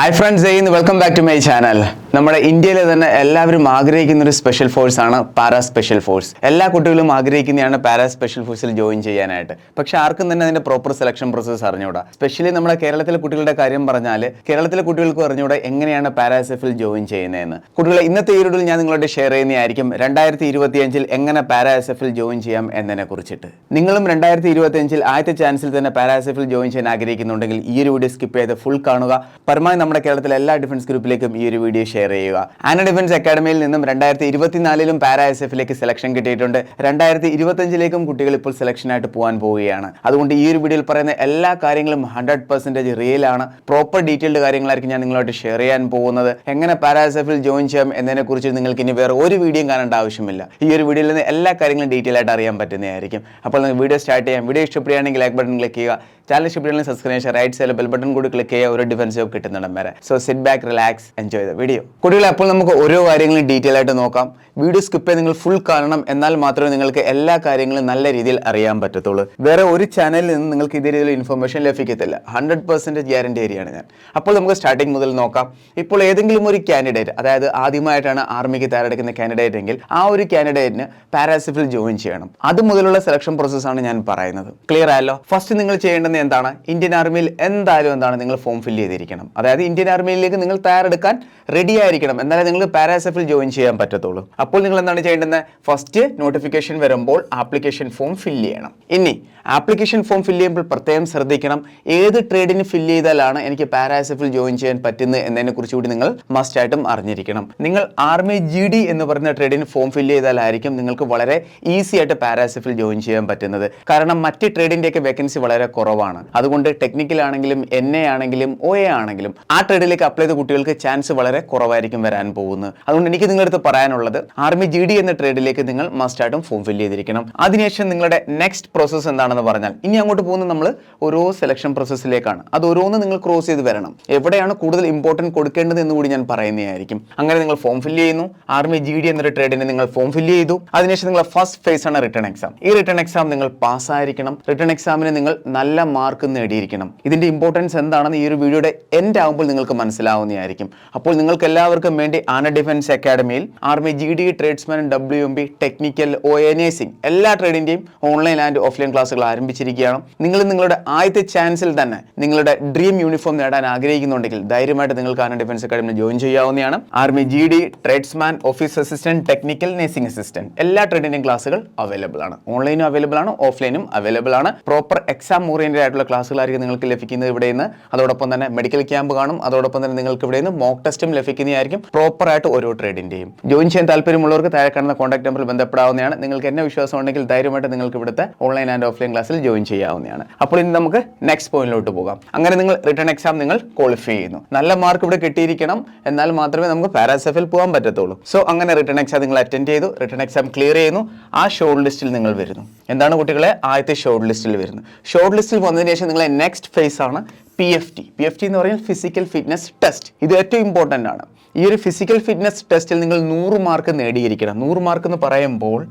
Hi friends ചെയ്യുന്നു welcome back to my channel നമ്മുടെ ഇന്ത്യയിലെ തന്നെ എല്ലാവരും ആഗ്രഹിക്കുന്ന ഒരു സ്പെഷ്യൽ ഫോഴ്സ് ആണ് പാരാ സ്പെഷ്യൽ ഫോഴ്സ് എല്ലാ കുട്ടികളും ആഗ്രഹിക്കുന്നതാണ് പാരാ സ്പെഷ്യൽ ഫോഴ്സിൽ ജോയിൻ ചെയ്യാനായിട്ട്. പക്ഷെ ആർക്കും തന്നെ അതിന്റെ പ്രോപ്പർ സെലക്ഷൻ പ്രോസസ്സ് അറിഞ്ഞൂടാ സ്പെഷ്യലി നമ്മുടെ കേരളത്തിലെ കുട്ടികളുടെ കാര്യം പറഞ്ഞാൽ കേരളത്തിലെ കുട്ടികൾക്ക് അറിഞ്ഞൂടെ എങ്ങനെയാണ് പാരാസെഫിൽ ജോയിൻ ചെയ്യുന്നതെന്ന്. കുട്ടികളെ ഇന്നത്തെ ഈ വീഡിയോയിൽ ഞാൻ നിങ്ങളോട് ഷെയർ ചെയ്യുന്നതായിരിക്കും രണ്ടായിരത്തി ഇരുപത്തിയഞ്ചിൽ എങ്ങനെ പാരാസെഫിൽ ജോയിൻ ചെയ്യാം എന്നതിനെ കുറിച്ചിട്ട്. നിങ്ങളും രണ്ടായിരത്തി ഇരുപത്തിയഞ്ചിൽ ആദ്യത്തെ ചാൻസിൽ തന്നെ പാരാസെഫിൽ ജോയിൻ ചെയ്യാൻ ആഗ്രഹിക്കുന്നുണ്ടെങ്കിൽ ഈ ഒരു വീഡിയോ സ്കിപ്പ് ചെയ്ത് ഫുൾ കാണുക. പരമാവധി നമ്മുടെ കേരളത്തിലെ എല്ലാ ഡിഫൻസ് ഗ്രൂപ്പിലേക്കും ഈ ഒരു വീഡിയോ ഷെയർ ചെയ്യുക. ആന ഡിഫൻസ് അക്കാഡമിയിൽ നിന്നും രണ്ടായിരത്തി ഇരുപത്തിനാലിലും പാരാ എസ് എഫിലേക്ക് സെലക്ഷൻ കിട്ടിയിട്ടുണ്ട്. രണ്ടായിരത്തി ഇരുപത്തഞ്ചിലേക്കും കുട്ടികൾ ഇപ്പോൾ സെലക്ഷനായിട്ട് പോകാൻ പോവുകയാണ്. അതുകൊണ്ട് ഈ ഒരു വീഡിയോയിൽ പറയുന്ന എല്ലാ കാര്യങ്ങളും ഹൺഡ്രഡ് പെർസെന്റേജ് റിയൽ ആണ്. പ്രോപ്പർ ഡീറ്റെയിൽഡ് കാര്യങ്ങളായിരിക്കും ഞാൻ നിങ്ങളോട് ഷെയർ ചെയ്യാൻ പോകുന്നത്. എങ്ങനെ പാരാ എസ് എഫിൽ ജോയിൻ ചെയ്യാം എന്നതിനെ കുറിച്ച് നിങ്ങൾക്ക് ഇനി വേറെ ഒരു വീഡിയോയും കാണേണ്ട ആവശ്യമില്ല. ഈ ഒരു വീഡിയോയിൽ നിന്ന് എല്ലാ കാര്യങ്ങളും ഡീറ്റെയിൽ ആയിട്ട് അറിയാൻ പറ്റുന്നതായിരിക്കും. അപ്പോൾ നിങ്ങൾ വീഡിയോ സ്റ്റാർട്ട് ചെയ്യാം. വീഡിയോ ഇഷ്ടപ്പെടുകയാണെങ്കിൽ ലൈക്ക് ബട്ടൺ ക്ലിക്ക് ചെയ്യുക. ചാനൽ ഇഷ്ടപ്പെടുകയാണെങ്കിൽ സബ്സ്ക്രൈബ് ചെയ്യുക. റൈറ്റ് സൈഡിൽ ബെൽ ബട്ടൺ കൂടി ക്ലിക്ക് ചെയ്യുക. ഒരു ഡിഫൻസ് ജോബ് കിട്ടുന്നിടം വരെ. So sit back relax enjoy the video കുട്ടികളെ അപ്പോൾ നമുക്ക് ഓരോ കാര്യങ്ങളും ഡീറ്റെയിൽ ആയിട്ട് നോക്കാം. വീഡിയോ സ്കിപ്പ് ചെയ്ത് നിങ്ങൾ ഫുൾ കാണണം. എന്നാൽ മാത്രമേ നിങ്ങൾക്ക് എല്ലാ കാര്യങ്ങളും നല്ല രീതിയിൽ അറിയാൻ പറ്റത്തുള്ളൂ. വേറെ ഒരു ചാനലിൽ നിന്ന് നിങ്ങൾക്ക് ഇതേ രീതിയിൽ ഇൻഫർമേഷൻ ലഭിക്കത്തില്ല. ഹൺഡ്രഡ് പെർസെന്റേജ് ഗ്യാരണ്ടി ഏരിയയാണ് ഞാൻ. അപ്പോൾ നമുക്ക് സ്റ്റാർട്ടിങ് മുതൽ നോക്കാം. ഇപ്പോൾ ഏതെങ്കിലും ഒരു കാൻഡിഡേറ്റ് അതായത് ആദ്യമായിട്ടാണ് ആർമിക്ക് തയ്യാറെടുക്കുന്ന കാൻഡിഡേറ്റ് എങ്കിൽ ആ ഒരു കാൻഡിഡേറ്റിന് പാരാസിഫിൽ ജോയിൻ ചെയ്യണം. അത് മുതലുള്ള സെലക്ഷൻ പ്രോസസ്സാണ് ഞാൻ പറയുന്നത്. ക്ലിയർ ആയല്ലോ? ഫസ്റ്റ് നിങ്ങൾ ചെയ്യേണ്ടത് എന്താണ്? ഇന്ത്യൻ ആർമിയിൽ എന്തായാലും എന്താണ് നിങ്ങൾ ഫോം ഫില്ല് ചെയ്തിരിക്കണം. അതായത് ഇന്ത്യൻ ആർമിയിലേക്ക് നിങ്ങൾ തയ്യാറെടുക്കാൻ റെഡി ആയിരിക്കണം. എന്നാലേ നിങ്ങൾ പാരാസെഫിൽ ജോയിൻ ചെയ്യാൻ പറ്റത്തുള്ളൂ. അപ്പോൾ നിങ്ങൾ എന്താണ് ചെയ്യേണ്ടത് ഫസ്റ്റ് നോട്ടിഫിക്കേഷൻ വരുമ്പോൾ ആപ്ലിക്കേഷൻ ഫോം ഫിൽ ചെയ്യണം. ഇനി ആപ്ലിക്കേഷൻ ഫോം ഫില്ല് ചെയ്യുമ്പോൾ പ്രത്യേകം ശ്രദ്ധിക്കണം. ഏത് ട്രേഡിന് ഫില്ല് ചെയ്താലാണ് എനിക്ക് പാരാസെഫിൽ ജോയിൻ ചെയ്യാൻ പറ്റുന്നത് എന്നതിനെ കുറിച്ച് കൂടി നിങ്ങൾ മസ്റ്റ് ആയിട്ടും അറിഞ്ഞിരിക്കണം. നിങ്ങൾ ആർമി ജി ഡി എന്ന് പറയുന്ന ട്രേഡിന് ഫോം ഫില്ല് ചെയ്താലായിരിക്കും നിങ്ങൾക്ക് വളരെ ഈസി ആയിട്ട് പാരാസെഫിൽ ജോയിൻ ചെയ്യാൻ പറ്റുന്നത്. കാരണം മറ്റ് ട്രേഡിന്റെയൊക്കെ വേക്കൻസി വളരെ കുറവാണ്. അതുകൊണ്ട് ടെക്നിക്കൽ ആണെങ്കിലും എൻ എ ആണെങ്കിലും ഒ എ ആണെങ്കിലും ആ ട്രേഡിലേക്ക് അപ്ലൈ ചെയ്ത കുട്ടികൾക്ക് ചാൻസ് വളരെ കുറവായിരിക്കും വരാൻ പോകുന്നത് അതുകൊണ്ട് എനിക്ക് നിങ്ങളുടെ അടുത്ത് പറയാനുള്ളത് ആർമി ജി ഡി എന്ന ട്രേഡിലേക്ക് നിങ്ങൾ മസ്റ്റ് ആയിട്ടും ഫോം ഫില്ല് ചെയ്തിരിക്കണം. അതിനുശേഷം നിങ്ങളുടെ നെക്സ്റ്റ് പ്രോസസ്സ് എന്താണെന്ന് പറഞ്ഞാൽ ഇനി അങ്ങോട്ട് പോകുന്ന നമ്മൾ ഓരോ സെലക്ഷൻ പ്രോസസ്സിലേക്കാണ് അത് ഓരോന്ന് നിങ്ങൾ ക്രോസ് ചെയ്ത് വരണം. എവിടെയാണ് കൂടുതൽ ഇമ്പോർട്ടന്റ് കൊടുക്കേണ്ടത് എന്ന് കൂടി ഞാൻ പറയുന്നതായിരിക്കും. അങ്ങനെ നിങ്ങൾ ഫോം ഫില്ല് ചെയ്യുന്നു. ആർമി ജി ഡി എന്നൊരു ട്രേഡിന് നിങ്ങൾ ഫോം ഫില്ല് ചെയ്തു. അതിനുശേഷം നിങ്ങളുടെ ഫസ്റ്റ് ഫേസ് ആണ് റിട്ടേൺ എക്സാം ഈ റിട്ടേൺ എക്സാം നിങ്ങൾ പാസ്സായിരിക്കണം റിട്ടേൺ എക്സാമിന് നിങ്ങൾ നല്ല മാർക്ക് നേടിയിരിക്കണം. ഇതിന്റെ ഇമ്പോർട്ടൻസ് എന്താണെന്ന് ഈ ഒരു വീഡിയോയുടെ എൻഡ് ആകുമ്പോൾ നിങ്ങൾക്ക് മനസ്സിലാവുന്നതായിരിക്കും. അപ്പോൾ നിങ്ങൾക്ക് എല്ലാവർക്കും വേണ്ടി ആന defence അക്കാഡമിയിൽ army G D tradesman W M B technical O A Singh എല്ലാ ട്രേഡിന്റെയും ഓൺലൈൻ ആൻഡ് ഓഫ്ലൈൻ ക്ലാസ്സുകൾ ആരംഭിച്ചിരിക്കുകയാണ്. നിങ്ങൾ നിങ്ങളുടെ ആദ്യത്തെ ചാൻസിൽ തന്നെ നിങ്ങളുടെ ഡ്രീം യൂണിഫോം നേടാൻ ആഗ്രഹിക്കുന്നുണ്ടെങ്കിൽ ധൈര്യമായിട്ട് നിങ്ങൾക്ക് ആന ഡിഫൻസ് അക്കാഡമിയിൽ ജോയിൻ ചെയ്യാവുന്നതാണ്. Army G D tradesman office assistant technical nursing assistant എല്ലാ ട്രേഡിന്റെയും ക്ലാസ്സുകൾ അവൈലബിൾ ആണ്. ഓൺലൈനും അവൈലബിൾ ആണ് ഓഫ്ലൈനും അവൈലബിൾ ആണ്. പ്രോപ്പർ എക്സാം ഓറിയന്റഡ് ആയിട്ടുള്ള ക്ലാസ്സുകളായിരിക്കും നിങ്ങൾക്ക് ലഭിക്കുന്നത് ഇവിടെ നിന്ന് അതോടൊപ്പം തന്നെ മെഡിക്കൽ ക്യാമ്പ് കാണും. അതോടൊപ്പം തന്നെ നിങ്ങൾക്ക് ഇവിടെ നിന്ന് മോക്ക് ടെസ്റ്റും ലഭിക്കുന്നതായിരിക്കും പ്രോപ്പർ ആയിട്ട് ഓരോ ട്രേഡിന്റെയും ജോയിൻ ചെയ്യാൻ താല്പര്യമുള്ളവർക്ക് താഴെ കാണുന്ന കോൺടാക്ട് നമ്പറിൽ ബന്ധപ്പെടാവുന്നതാണ്. നിങ്ങൾക്ക് എന്നെ വിശ്വാസം ഉണ്ടെങ്കിൽ ധൈര്യമായിട്ട് നിങ്ങൾക്ക് ഇവിടുത്തെ ഓൺലൈൻ ആൻഡ് ഓഫ്ലൈൻ ക്ലാസ്സിൽ ജോയിൻ ചെയ്യാവുന്നതാണ്. അപ്പോൾ ഇനി നമുക്ക് നെക്സ്റ്റ് പോയിന്റിലോട്ട് പോകാം. അങ്ങനെ നിങ്ങൾ റിട്ടേൺ എക്സാം നിങ്ങൾ ക്വാളിഫൈ ചെയ്യുന്നു. നല്ല മാർക്ക് ഇവിടെ കിട്ടിയിരിക്കണം. എന്നാൽ മാത്രമേ നമുക്ക് പാരാസെഫിൽ പോകാൻ പറ്റത്തുള്ളൂ. സോ അങ്ങനെ റിട്ടേൺ എക്സാം നിങ്ങൾ അറ്റൻഡ് ചെയ്തു. റിട്ടേൺ എക്സാം ക്ലിയർ ചെയ്യുന്നു. ആ ഷോർട്ട് ലിസ്റ്റിൽ നിങ്ങൾ വരുന്നു. എന്താണ് കുട്ടികളെ? ആദ്യത്തെ ഷോർട്ട് ലിസ്റ്റിൽ വരുന്നു. ഷോർട്ട് ലിസ്റ്റിൽ വന്നതിന് ശേഷം നിങ്ങളെ നെക്സ്റ്റ് ഫേസ് ആണ് P F T P F T എന്ന് പറയുന്നത് ഫിസിക്കൽ ഫിറ്റ്നസ് ടെസ്റ്റ് ഇത് ഏറ്റവും ഇമ്പോർട്ടന്റ് ആണ്. ഈ ഒരു ഫിസിക്കൽ ഫിറ്റ്നസ് ടെസ്റ്റിൽ നിങ്ങൾ നൂറ് മാർക്ക് നേടിയിരിക്കണം. നൂറ് മാർക്ക് എന്ന് പറയുമ്പോൾ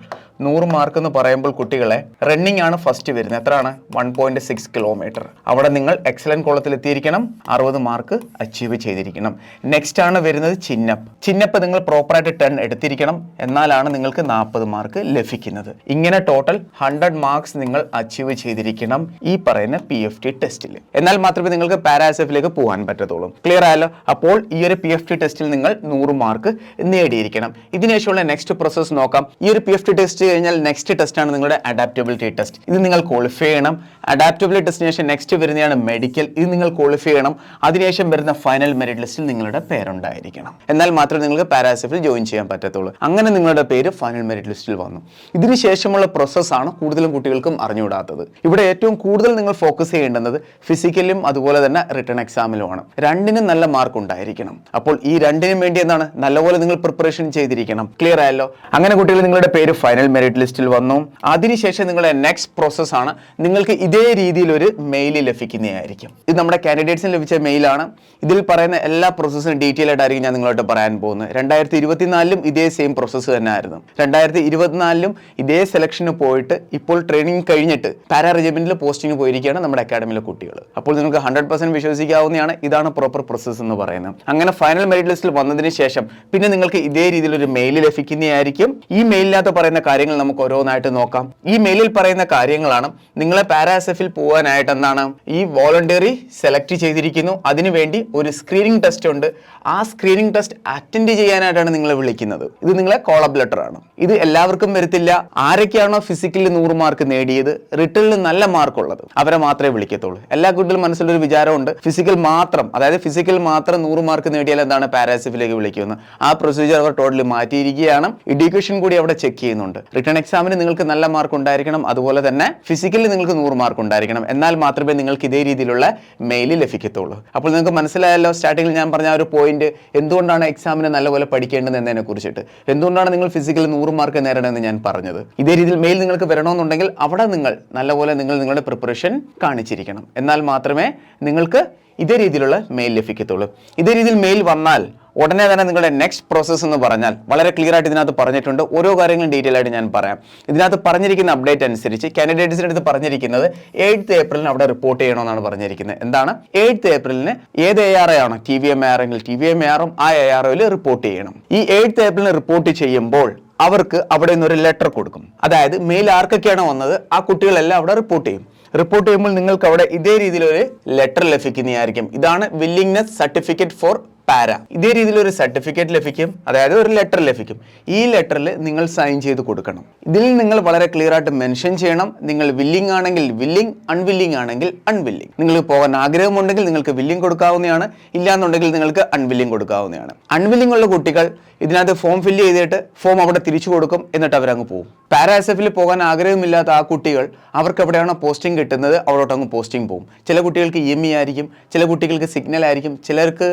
നൂറ് മാർക്ക് എന്ന് പറയുമ്പോൾ കുട്ടികളെ റണ്ണിംഗ് ആണ് ഫസ്റ്റ് വരുന്നത്. എത്രയാണ്? വൺ പോയിന്റ് സിക്സ് കിലോമീറ്റർ അവിടെ നിങ്ങൾ എക്സലന്റ് കോളത്തിൽ എത്തിയിരിക്കണം. അറുപത് മാർക്ക് അച്ചീവ് ചെയ്തിരിക്കണം. നെക്സ്റ്റ് ആണ് വരുന്നത് ചിന്നപ്പ്. ചിന്നപ്പ് നിങ്ങൾ പ്രോപ്പറായിട്ട് ടെൻ എടുത്തിരിക്കണം. എന്നാലാണ് നിങ്ങൾക്ക് നാൽപ്പത് മാർക്ക് ലഭിക്കുന്നത്. ഇങ്ങനെ ടോട്ടൽ ഹൺഡ്രഡ് മാർക്സ് നിങ്ങൾ അച്ചീവ് ചെയ്തിരിക്കണം ഈ പറയുന്ന പി എഫ് ടി ടെസ്റ്റിൽ എന്നാൽ മാത്രമേ നിങ്ങൾക്ക് പാരാസെഫിലേക്ക് പോകാൻ പറ്റത്തുള്ളൂ. ക്ലിയർ ആയാലോ അപ്പോൾ ഈ ഒരു പി എഫ് ടി ടെസ്റ്റിൽ നിങ്ങൾ നൂറ് മാർക്ക് നേടിയിരിക്കണം. ഇതിനുശേഷമുള്ള നെക്സ്റ്റ് പ്രോസസ് നോക്കാം. ഈ ഒരു പി എഫ് ടി ടെസ്റ്റ് കഴിഞ്ഞാൽ നെക്സ്റ്റ് ടെസ്റ്റ് ആണ് നിങ്ങളുടെ അഡാപ്റ്റബിലിറ്റി ടെസ്റ്റ് ഇത് നിങ്ങൾ ക്വാളിഫൈ ചെയ്യണം. അഡാപ്റ്റബിലിറ്റി ടെസ്റ്റിന് ശേഷം നെക്സ്റ്റ് വരുന്നതാണ് മെഡിക്കൽ ഇത് നിങ്ങൾ ക്വാളിഫൈ ചെയ്യണം. അതിനുശേഷം വരുന്ന ഫൈനൽ മെറിറ്റ് ലിസ്റ്റിൽ നിങ്ങളുടെ പേരുണ്ടായിരിക്കണം. എന്നാൽ മാത്രമേ നിങ്ങൾക്ക് പാരാസെഫിൽ ജോയിൻ ചെയ്യാൻ പറ്റത്തുള്ളൂ. അങ്ങനെ നിങ്ങളുടെ പേര് ഫൈനൽ മെറിറ്റ് ലിസ്റ്റിൽ വന്നു. ഇതിന് ശേഷമുള്ള പ്രോസസ്സാണ് കൂടുതലും കുട്ടികൾക്കും അറിഞ്ഞുകൂടാത്തത്. ഇവിടെ ഏറ്റവും കൂടുതൽ നിങ്ങൾ ഫോക്കസ് ചെയ്യേണ്ടുന്നത് ഫിസിക്കലും അതുപോലെ തന്നെ റിട്ടേൺ എക്സാമിലുമാണ് രണ്ടിനും നല്ല മാർക്ക് ഉണ്ടായിരിക്കണം. അപ്പോൾ ഈ രണ്ടിനും വേണ്ടി എന്താണ്? നല്ലപോലെ നിങ്ങൾ പ്രിപ്പറേഷൻ ചെയ്തിരിക്കണം. ക്ലിയർ ആയല്ലോ? അങ്ങനെ കുട്ടികൾ നിങ്ങളുടെ പേര് ഫൈനൽ മെറിറ്റ് ലിസ്റ്റിൽ വന്നു. അതിനുശേഷം നിങ്ങളുടെ നെക്സ്റ്റ് പ്രോസസ് ആണ്. നിങ്ങൾക്ക് ഇതേ രീതിയിൽ ഒരു മെയിൽ ലഭിക്കുന്നതായിരിക്കും. ഇത് നമ്മുടെ കാൻഡിഡേറ്റ്സിന് ലഭിച്ച മെയിലാണ് ഇതിൽ പറയുന്ന എല്ലാ പ്രോസസ്സും ഡീറ്റെയിൽ ആയിട്ടായിരിക്കും ഞാൻ നിങ്ങളോട്ട് പറയാൻ പോകുന്നത്. രണ്ടായിരത്തി ഇരുപത്തിനാലിലും ഇതേ സെയിം പ്രോസസ്സ് തന്നെ ആയിരുന്നു രണ്ടായിരത്തി ഇരുപത്തിനാലിലും ഇതേ സെലക്ഷന് പോയിട്ട് ഇപ്പോൾ ട്രെയിനിങ് കഴിഞ്ഞിട്ട് പാരാ റെജിമെന്റിൽ പോസ്റ്റിംഗ് പോയിരിക്കുകയാണ് നമ്മുടെ അക്കാഡമിയിലെ കുട്ടികൾ. അപ്പോൾ നിങ്ങൾക്ക് ഹൺഡ്രഡ് പെർസെന്റ് വിശ്വസിക്കാവുന്നതാണ്. ഇതാണ് പ്രോപ്പർ പ്രോസസ്സ് എന്ന് പറയുന്നത്. അങ്ങനെ ഫൈനൽ മെറിറ്റ് ലിസ്റ്റിൽ വന്നതിന് ശേഷം പിന്നെ നിങ്ങൾക്ക് ഇതേ രീതിയിൽ ഒരു മെയിൽ ലഭിക്കുന്നതായിരിക്കും. ഈ മെയിലിനകത്ത് പറയുന്ന കാര്യങ്ങൾ നമുക്ക് ഓരോന്നായിട്ട് നോക്കാം. ഈ മെയിലിൽ പറയുന്ന കാര്യങ്ങളാണ് നിങ്ങളെ പാരാസെഫിൽ പോകാനായിട്ട് എന്താണ്? ഈ വോളണ്ടറി സെലക്ട് ചെയ്തിരിക്കുന്നു. അതിനുവേണ്ടി ഒരു സ്ക്രീനിങ് ടെസ്റ്റ് ഉണ്ട്. ആ സ്ക്രീനിങ് ടെസ്റ്റ് അറ്റൻഡ് ചെയ്യാനായിട്ടാണ് നിങ്ങളെ വിളിക്കുന്നത്. ഇത് നിങ്ങളെ കോളബ് ലെറ്റർ ആണ്. ഇത് എല്ലാവർക്കും വരത്തില്ല. ആരൊക്കെയാണോ ഫിസിക്കലിൽ നൂറ് മാർക്ക് നേടിയത്? റിട്ടേണിൽ നല്ല മാർക്കുള്ളത് അവരെ മാത്രമേ വിളിക്കത്തുള്ളൂ. എല്ലാ കുട്ടികളും മനസ്സിലൊരു വിചാരമുണ്ട്. ഫിസിക്കൽ മാത്രം അതായത് ഫിസിക്കൽ മാത്രം നൂറ് മാർക്ക് നേടിയാൽ എന്താണ് പാരാസെഫിലേക്ക് വിളിക്കുന്നത്? ആ പ്രൊസീജിയർ അവർ ടോട്ടലി മാറ്റിയിരിക്കുകയാണ്. എഡ്യൂക്കേഷൻ കൂടി അവിടെ ചെക്ക് ചെയ്യുന്നുണ്ട്. റിട്ടേൺ എക്സാമിന് നിങ്ങൾക്ക് നല്ല മാർക്ക് ഉണ്ടായിരിക്കണം. അതുപോലെ തന്നെ ഫിസിക്കലിൽ നിങ്ങൾക്ക് നൂറ് മാർക്ക് ഉണ്ടായിരിക്കണം. എന്നാൽ മാത്രമേ നിങ്ങൾക്ക് ഇതേ രീതിയിലുള്ള മെയിൽ ലഭിക്കത്തുള്ളൂ. അപ്പോൾ നിങ്ങൾക്ക് മനസ്സിലായല്ലോ സ്റ്റാർട്ടിങ്ങിൽ ഞാൻ പറഞ്ഞ ഒരു പോയിന്റ് എന്തുകൊണ്ടാണ് എക്സാമിന് നല്ലപോലെ പഠിക്കേണ്ടത് എന്നതിനെ കുറിച്ചിട്ട്. എന്തുകൊണ്ടാണ് നിങ്ങൾ ഫിസിക്കൽ നൂറ് മാർക്ക് നേടണമെന്ന് ഞാൻ പറഞ്ഞത്. ഇതേ രീതിയിൽ മെയിൽ നിങ്ങൾക്ക് വരണമെന്നുണ്ടെങ്കിൽ അവിടെ നിങ്ങൾ നല്ലപോലെ നിങ്ങൾ നിങ്ങളുടെ പ്രിപ്പറേഷൻ കാണിച്ചിരിക്കണം. എന്നാൽ മാത്രമേ നിങ്ങൾക്ക് ഇതേ രീതിയിലുള്ള മെയിൽ ലഭിക്കത്തുള്ളൂ. ഇതേ രീതിയിൽ മെയിൽ വന്നാൽ ഉടനെ തന്നെ നിങ്ങളുടെ നെക്സ്റ്റ് പ്രോസസ്സ് എന്ന് പറഞ്ഞാൽ വളരെ ക്ലിയർ ആയിട്ട് ഇതിനകത്ത് പറഞ്ഞിട്ടുണ്ട്. ഓരോ കാര്യങ്ങളും ഡീറ്റെയിൽ ആയിട്ട് ഞാൻ പറയാം. ഇതിനകത്ത് പറഞ്ഞിരിക്കുന്ന അപ്ഡേറ്റ് അനുസരിച്ച് കാൻഡിഡേറ്റ്സിന്റെ അടുത്ത് പറഞ്ഞിരിക്കുന്നത് എയ്ത്ത് ഏപ്രിലിന് അവിടെ റിപ്പോർട്ട് ചെയ്യണമെന്നാണ് പറഞ്ഞിരിക്കുന്നത്. എന്താണ്? എയ്ത്ത് ഏപ്രിലിന് ഏത് എ ആർ ആണോ? ടി വി എം എ ആറെങ്കിൽ ടി വി എം എ ആറും ആ എ ആർ ഒയിൽ റിപ്പോർട്ട് ചെയ്യണം. ഈ എയ്ത്ത് ഏപ്രിലിന് റിപ്പോർട്ട് ചെയ്യുമ്പോൾ അവർക്ക് അവിടെ നിന്ന് ഒരു ലെറ്റർ കൊടുക്കും. അതായത് മെയിൽ ആർക്കൊക്കെയാണ് വന്നത്? ആ കുട്ടികളെല്ലാം അവിടെ റിപ്പോർട്ട് ചെയ്യും. റിപ്പോർട്ട് ചെയ്യുമ്പോൾ നിങ്ങൾക്ക് അവിടെ ഇതേ രീതിയിൽ ഒരു ലെറ്റർ ലഭിക്കുന്നതായിരിക്കും. ഇതാണ് വില്ലിംഗ്നെസ് സർട്ടിഫിക്കറ്റ് ഫോർ പാര. ഇതേ രീതിയിൽ ഒരു സർട്ടിഫിക്കറ്റ് ലഭിക്കും അതായത് ഒരു ലെറ്റർ ലഭിക്കും. ഈ ലെറ്ററിൽ നിങ്ങൾ സൈൻ ചെയ്ത് കൊടുക്കണം. ഇതിൽ നിങ്ങൾ വളരെ ക്ലിയർ ആയിട്ട് മെൻഷൻ ചെയ്യണം. നിങ്ങൾ വില്ലിംഗ് ആണെങ്കിൽ വില്ലിംഗ് അൺവില്ലിംഗ് ആണെങ്കിൽ അൺവില്ലിംഗ് നിങ്ങൾക്ക് പോകാൻ ആഗ്രഹമുണ്ടെങ്കിൽ നിങ്ങൾക്ക് വില്ലിംഗ് കൊടുക്കാവുന്നതാണ്. ഇല്ലാന്നുണ്ടെങ്കിൽ നിങ്ങൾക്ക് അൺവില്ലിംഗ് കൊടുക്കാവുന്നതാണ്. അൺവില്ലിംഗ് ഉള്ള കുട്ടികൾ ഇതിനകത്ത് ഫോം ഫില്ല് ചെയ്തിട്ട് ഫോം അവിടെ തിരിച്ചു കൊടുക്കും എന്നിട്ട് അവരങ്ങ് പോകും പാരാ എസ് എഫിൽ പോകാൻ ആഗ്രഹമില്ലാത്ത ആ കുട്ടികൾ അവർക്ക് എവിടെയാണോ പോസ്റ്റിംഗ് കിട്ടുന്നത് അവിടോട്ടങ്ങ് പോസ്റ്റിംഗ് പോകും ചില കുട്ടികൾക്ക് ഇ എം ഇ ആയിരിക്കും ചില കുട്ടികൾക്ക് സിഗ്നൽ ആയിരിക്കും ചിലർക്ക്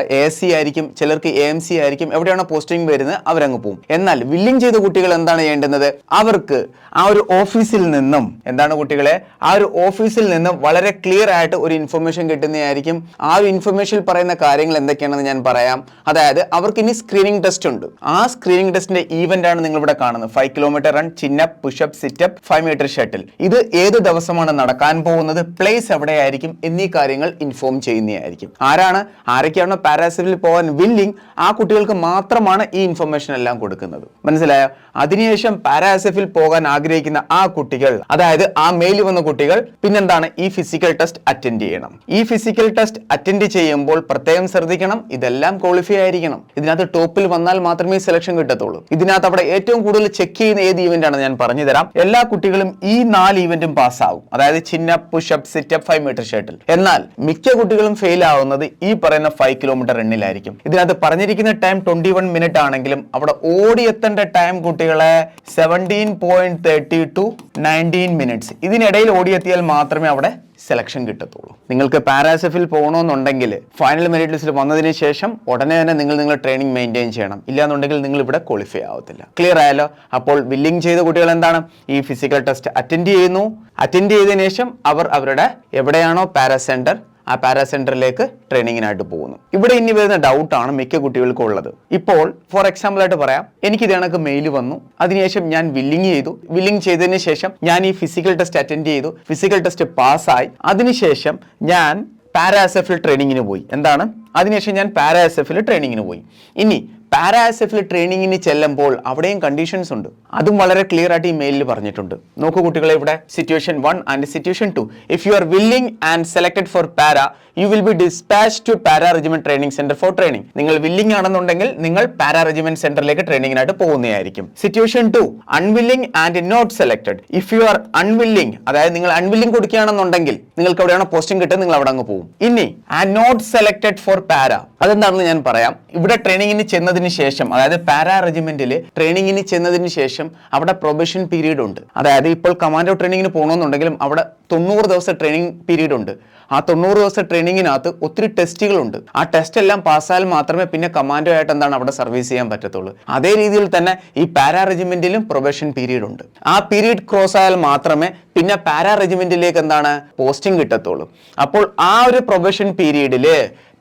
എ സി ആയിരിക്കും ചിലർക്ക് എ എം സി ആയിരിക്കും എവിടെയാണോ പോസ്റ്റിംഗ് വരുന്നത് അവരങ്ങ് പോകും എന്നാൽ വില്ലിംഗ് ചെയ്ത കുട്ടികൾ എന്താണ് ചെയ്യേണ്ടുന്നത്? അവർക്ക് ആ ഒരു ഓഫീസിൽ നിന്നും എന്താണ് കുട്ടികളെ? ആ ഒരു ഓഫീസിൽ നിന്നും വളരെ ക്ലിയർ ആയിട്ട് ഒരു ഇൻഫർമേഷൻ കിട്ടുന്നതായിരിക്കും. ആ ഒരു ഇൻഫർമേഷനിൽ പറയുന്ന കാര്യങ്ങൾ എന്തൊക്കെയാണെന്ന് ഞാൻ പറയാം. അതായത് അവർക്ക് ഇനി സ്ക്രീനിങ് ടെസ്റ്റ് ഉണ്ട്. ആ സ്ക്രീനിങ് ടെസ്റ്റിന്റെ ഈവന്റ് ആണ് നിങ്ങൾ ഇവിടെ കാണുന്നത് five kilometre run chin up push up sit up five metre shuttle ഇത് ഏത് ദിവസമാണ് നടക്കാൻ പോകുന്നത്? പ്ലേസ് എവിടെയായിരിക്കും? എന്നീ കാര്യങ്ങൾ ഇൻഫോം ചെയ്യുന്നതായിരിക്കും. ആരാണ്? ആരൊക്കെയാണോ പാരാസിഫിൽ പോകാൻ വില്ലിങ് ആ കുട്ടികൾക്ക് മാത്രമാണ് ഈ ഇൻഫർമേഷൻ എല്ലാം കൊടുക്കുന്നത്. മനസ്സിലായോ? അതിനുശേഷം പാരാസിഫിൽ പോകാൻ ആഗ്രഹിക്കുന്ന ആ കുട്ടികൾ അതായത് ആ മെയിൽ വന്ന കുട്ടികൾ പിന്നെന്താണ്? ഈ ഫിസിക്കൽ ടെസ്റ്റ് അറ്റൻഡ് ചെയ്യണം. ഈ ഫിസിക്കൽ ടെസ്റ്റ് അറ്റൻഡ് ചെയ്യുമ്പോൾ പ്രത്യേകം ശ്രദ്ധിക്കണം ഇതെല്ലാം ക്വാളിഫൈ ആയിരിക്കണം. ഇതിനകത്ത് ടോപ്പിൽ വന്നാൽ മാത്രമേ സെലക്ഷൻ കിട്ടത്തുള്ളൂ. ഇതിനകത്ത് അവിടെ ഏറ്റവും കൂടുതൽ ചെക്ക് ചെയ്യുന്ന ഏത് ഈവന്റ് ആണ് ഞാൻ പറഞ്ഞു തരാം എല്ലാ കുട്ടികളും ഈ നാല് ഈവന്റും പാസ്സാവും അതായത് ചിന്ന push up sit up five metre shuttle എന്നാൽ മിക്ക കുട്ടികളും ഫെയിൽ ആവുന്നത് ഈ പറയുന്ന ഫൈവ് കിലോമീറ്റർ റണ്ണിലായിരിക്കും ഇതിനകത്ത് പറഞ്ഞിരിക്കുന്ന ടൈം ട്വന്റി വൺ മിനിറ്റ് ആണെങ്കിലും അവിടെ ഓടിയെത്തേണ്ട ടൈം കുട്ടികളെ seventeen point thirty two nineteen minutes ഇതിനിടയിൽ ഓടിയെത്തിയാൽ മാത്രമേ അവിടെ സെലക്ഷൻ കിട്ടത്തുള്ളൂ. നിങ്ങൾക്ക് പാരാസെഫിൽ പോകണമെന്നുണ്ടെങ്കിൽ ഫൈനൽ മെറിറ്റ് ലിസ്റ്റിൽ വന്നതിന് ശേഷം ഉടനെ തന്നെ നിങ്ങൾ നിങ്ങളുടെ ട്രെയിനിങ് മെയിന്റെയിൻ ചെയ്യണം. ഇല്ലാന്നുണ്ടെങ്കിൽ നിങ്ങൾ ഇവിടെ ക്വാളിഫൈ ആവത്തില്ല. ക്ലിയർ ആയാലോ അപ്പോൾ ബില്ലിംഗ് ചെയ്ത കുട്ടികൾ എന്താണ്? ഈ ഫിസിക്കൽ ടെസ്റ്റ് അറ്റൻഡ് ചെയ്യുന്നു. അറ്റൻഡ് ചെയ്തതിനു ശേഷം അവർ അവരുടെ എവിടെയാണോ പാരാ സെന്റർ ആ പാരാ സെന്ററിലേക്ക് ട്രെയിനിങ്ങിനായിട്ട് പോകുന്നു. ഇവിടെ ഇനി വരുന്ന ഡൗട്ടാണ് മിക്ക കുട്ടികൾക്കും ഉള്ളത് ഇപ്പോൾ ഫോർ എക്സാമ്പിൾ ആയിട്ട് പറയാം എനിക്ക് ഇത് കണക്ക് മെയിൽ വന്നു. അതിനുശേഷം ഞാൻ വില്ലിംഗ് ചെയ്തു. വില്ലിംഗ് ചെയ്തതിന് ശേഷം ഞാൻ ഈ ഫിസിക്കൽ ടെസ്റ്റ് അറ്റൻഡ് ചെയ്തു. ഫിസിക്കൽ ടെസ്റ്റ് പാസ്സായി അതിനുശേഷം ഞാൻ പാരാസെഫിൽ ട്രെയിനിങ്ങിന് പോയി. എന്താണ്? അതിനുശേഷം ഞാൻ പാരാസെഫിൽ ട്രെയിനിങ്ങിന് പോയി. ഇനി പാരാസെഫിൽ ട്രെയിനിങ്ങിന് ചെല്ലുമ്പോൾ അവിടെയും കണ്ടീഷൻസ് ഉണ്ട്. അതും വളരെ ക്ലിയർ ആയിട്ട് ഈ മെയിലിൽ പറഞ്ഞിട്ടുണ്ട്. നോക്കൂ കുട്ടികളെ ഇവിടെ situation one and situation two if you are willing and selected for para you will be dispatch to para regiment training centre for training നിങ്ങൾ വില്ലിംഗ് ആണെന്നുണ്ടെങ്കിൽ നിങ്ങൾ പാരാ റെജിമെന്റ് സെന്ററിലേക്ക് ട്രെയിനിങ്ങിനായിട്ട് പോകുന്നതായിരിക്കും. Situation two unwilling and not selected if you are unwilling അതായത് നിങ്ങൾ unwilling കൊടുക്കുകയാണെന്നുണ്ടെങ്കിൽ നിങ്ങൾക്ക് എവിടെയാണ് പോസ്റ്റിംഗ് കിട്ടുന്നത് നിങ്ങൾ അവിടെ അങ്ങ് പോകും. ഇനി and not selected for para അതെന്താണെന്ന് ഞാൻ പറയാം. ഇവിടെ ട്രെയിനിങ്ങിന് ചെന്നതിന് ശേഷം അതായത് പാരാ റെജിമെന്റിൽ ട്രെയിനിങ്ങിന് ചെന്നതിന് ശേഷം അവിടെ പ്രൊബേഷൻ പീരീഡ് ഉണ്ട്. അതായത് ഇപ്പോൾ കമാൻഡോ ട്രെയിനിങ്ങിന് പോകണമെന്നുണ്ടെങ്കിലും അവിടെ തൊണ്ണൂറ് ദിവസം ട്രെയിനിങ് പീരീഡ് ഉണ്ട്. ആ തൊണ്ണൂറ് ദിവസം ട്രെയിനിങ്ങിനകത്ത് ഒത്തിരി ടെസ്റ്റുകളുണ്ട് ആ ടെസ്റ്റ് എല്ലാം പാസ്സായാൽ മാത്രമേ പിന്നെ കമാൻഡോ ആയിട്ട് എന്താണ് അവിടെ സർവീസ് ചെയ്യാൻ പറ്റത്തുള്ളൂ. അതേ രീതിയിൽ തന്നെ ഈ പാരാ റെജിമെന്റിലും പ്രൊബേഷൻ പീരീഡ് ഉണ്ട്. ആ പീരീഡ് ക്രോസ് ആയാൽ മാത്രമേ പിന്നെ പാരാ റെജിമെന്റിലേക്ക് എന്താണ്? പോസ്റ്റിംഗ് കിട്ടത്തുള്ളൂ. അപ്പോൾ ആ ഒരു പ്രൊബഷൻ പീരീഡിൽ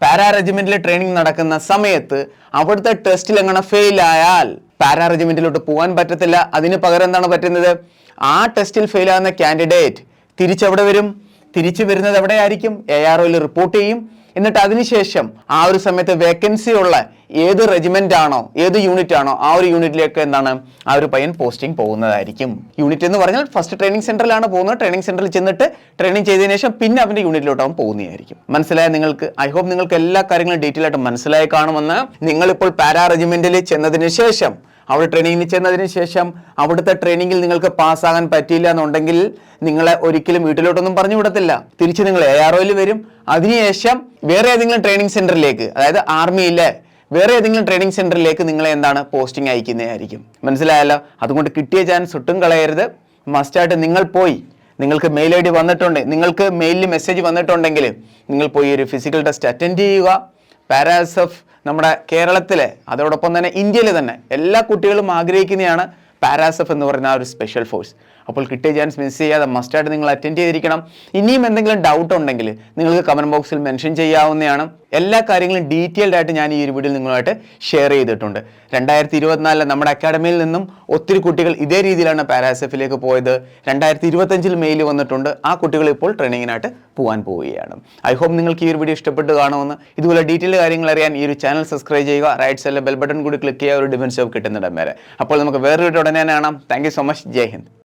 പാരാ റെജിമെന്റിൽ ട്രെയിനിങ് നടക്കുന്ന സമയത്ത് അവിടുത്തെ ടെസ്റ്റിൽ എങ്ങനെ ഫെയിൽ ആയാൽ പാരാ റെജിമെന്റിലോട്ട് പോകാൻ പറ്റത്തില്ല. അതിന് പകരം എന്താണ് പറ്റുന്നത്? ആ ടെസ്റ്റിൽ ഫെയിൽ ആകുന്ന കാൻഡിഡേറ്റ് തിരിച്ചെവിടെ വരും? തിരിച്ചു വരുന്നത് എവിടെയായിരിക്കും? എ ആർ ഒയിൽ റിപ്പോർട്ട് ചെയ്യും. എന്നിട്ട് അതിനുശേഷം ആ ഒരു സമയത്ത് വേക്കൻസി ഉള്ള ഏത് റെജിമെന്റ് ആണോ ഏത് യൂണിറ്റ് ആണോ ആ ഒരു യൂണിറ്റിലേക്ക് എന്താണ് ആ ഒരു പയ്യൻ പോസ്റ്റിംഗ് പോകുന്നതായിരിക്കും. യൂണിറ്റ് എന്ന് പറഞ്ഞാൽ ഫസ്റ്റ് ട്രെയിനിങ് സെന്ററിലാണ് പോകുന്നത്. ട്രെയിനിങ് സെന്ററിൽ ചെന്നിട്ട് ട്രെയിനിങ് ചെയ്തതിനു ശേഷം പിന്നെ അവന്റെ യൂണിറ്റിലോട്ട് അവൻ പോകുന്നതായിരിക്കും. മനസ്സിലായ നിങ്ങൾക്ക്? ഐ ഹോപ്പ് നിങ്ങൾക്ക് എല്ലാ കാര്യങ്ങളും ഡീറ്റെയിൽ ആയിട്ട് മനസ്സിലായി കാണുമെന്ന്. നിങ്ങളിപ്പോൾ പാരാ റെജിമെന്റിൽ ചെന്നതിന് ശേഷം അവിടെ ട്രെയിനിങ്ങിന് ചെന്നതിന് ശേഷം അവിടുത്തെ ട്രെയിനിങ്ങിൽ നിങ്ങൾക്ക് പാസ്സാകാൻ പറ്റിയില്ല എന്നുണ്ടെങ്കിൽ നിങ്ങളെ ഒരിക്കലും വീട്ടിലോട്ടൊന്നും പറഞ്ഞു വിടത്തില്ല. തിരിച്ച് നിങ്ങൾ എ ആർ ഒയിൽ വരും. അതിനുശേഷം വേറെ ഏതെങ്കിലും ട്രെയിനിങ് സെന്ററിലേക്ക് അതായത് ആർമിയിലെ വേറെ ഏതെങ്കിലും ട്രെയിനിങ് സെന്ററിലേക്ക് നിങ്ങളെ എന്താണ് പോസ്റ്റിംഗ് അയക്കുന്നതായിരിക്കും മനസ്സിലായല്ലോ? അതുകൊണ്ട് കിട്ടിയ ചാൻസ് ഒട്ടും കളയരുത്. മസ്റ്റായിട്ട് നിങ്ങൾ പോയി. നിങ്ങൾക്ക് മെയിൽ ഐ ഡി വന്നിട്ടുണ്ട്. നിങ്ങൾക്ക് മെയിലിൽ മെസ്സേജ് വന്നിട്ടുണ്ടെങ്കിൽ നിങ്ങൾ പോയി ഒരു ഫിസിക്കൽ ടെസ്റ്റ് അറ്റൻഡ് ചെയ്യുക. പാരാസഫ് നമ്മുടെ കേരളത്തിലെ അതോടൊപ്പം തന്നെ ഇന്ത്യയിലെ തന്നെ എല്ലാ കുട്ടികളും ആഗ്രഹിക്കുന്നതാണ് പാരാസഫ് എന്ന് പറയുന്ന ആ ഒരു സ്പെഷ്യൽ ഫോഴ്സ് അപ്പോൾ കിട്ടിയ ചാൻസ് മിസ് ചെയ്യാതെ മസ്റ്റായിട്ട് നിങ്ങൾ അറ്റൻഡ് ചെയ്തിരിക്കണം. ഇനിയും എന്തെങ്കിലും ഡൗട്ട് ഉണ്ടെങ്കിൽ നിങ്ങൾക്ക് കമന്റ് ബോക്സിൽ മെൻഷൻ ചെയ്യാവുന്നതാണ്. എല്ലാ കാര്യങ്ങളും ഡീറ്റെയിൽഡ് ആയിട്ട് ഞാൻ ഈ ഒരു വീഡിയോയിൽ നിങ്ങളുമായിട്ട് ഷെയർ ചെയ്തിട്ടുണ്ട്. രണ്ടായിരത്തി ഇരുപത്തിനാലിൽ നമ്മുടെ അക്കാഡമിയിൽ നിന്നും ഒത്തിരി കുട്ടികൾ ഇതേ രീതിയിലാണ് പാരാസെഫിലേക്ക് പോയത്. രണ്ടായിരത്തി ഇരുപത്തഞ്ചിൽ മെയിൽ വന്നിട്ടുണ്ട്. ആ കുട്ടികൾ ഇപ്പോൾ ട്രെയിനിങ്ങിനായിട്ട് പോകാൻ പോവുകയാണ്. ഐ ഹോപ്പ് നിങ്ങൾക്ക് ഈ ഒരു വീഡിയോ ഇഷ്ടപ്പെട്ട് കാണുമെന്ന്. ഇതുപോലെ ഡീറ്റെയിൽ കാര്യങ്ങൾ അറിയാൻ ഈ ഒരു ചാനൽ സബ്സ്ക്രൈബ് ചെയ്യുക. റൈറ്റ് സൈഡിലെ ബെൽ ബട്ടൺ കൂടി ക്ലിക്ക് ചെയ്യുക. ഒരു ഡിഫൻസ് ജോബ് കിട്ടുന്നിടം വരെ. അപ്പോൾ നമുക്ക് വേറൊരു ഉടനെ കാണാം. Thank so much Jai Hind.